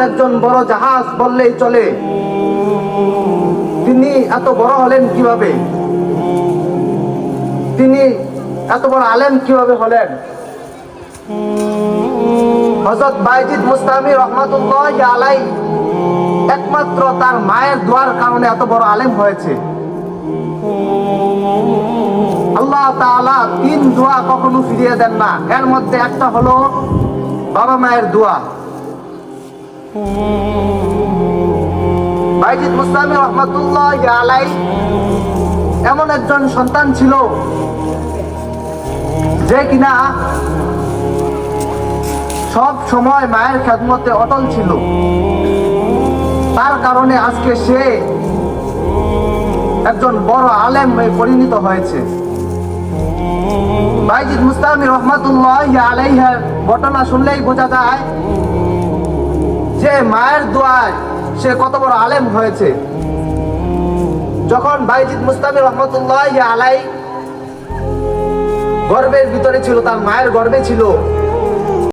একজন বড় জাহাজ বললেই চলে। তিনি এত বড় হলেন কীভাবে? তিনি এত বড় আলেম কীভাবে হলেন? হজরত বাইজিদ মুস্তামি রহমতুল্লাহ আলাই একমাত্র তার মায়ের দোয়ার কারণে এত বড় আলেম হয়েছে। তাআলা তিন দোয়া কখনো ফিরিয়ে দেন না। এর মধ্যে একটা হলো বাবা মায়ের দোয়া। বাইজিদ মুস্তামি রহমতুল্লাহ আলাই এমন একজন সন্তান ছিল যে কিনা সব সময় মায়ের খেদমতে অটল ছিল। তার কারণে আজকে সে একজন বড় আলেম পরিণত হয়েছে। বাইজিদ মুস্তামি রহমাতুল্লাহ আলাইহার ঘটনা শুনলেই বোঝা যায় যে মায়ের দোয়ায় সে কত বড় আলেম হয়েছে। যখন বাইজিদ মুস্তামি রহমতুল্লাহ আলাই গর্বের ভিতরে ছিল, তার মায়ের গর্বে ছিল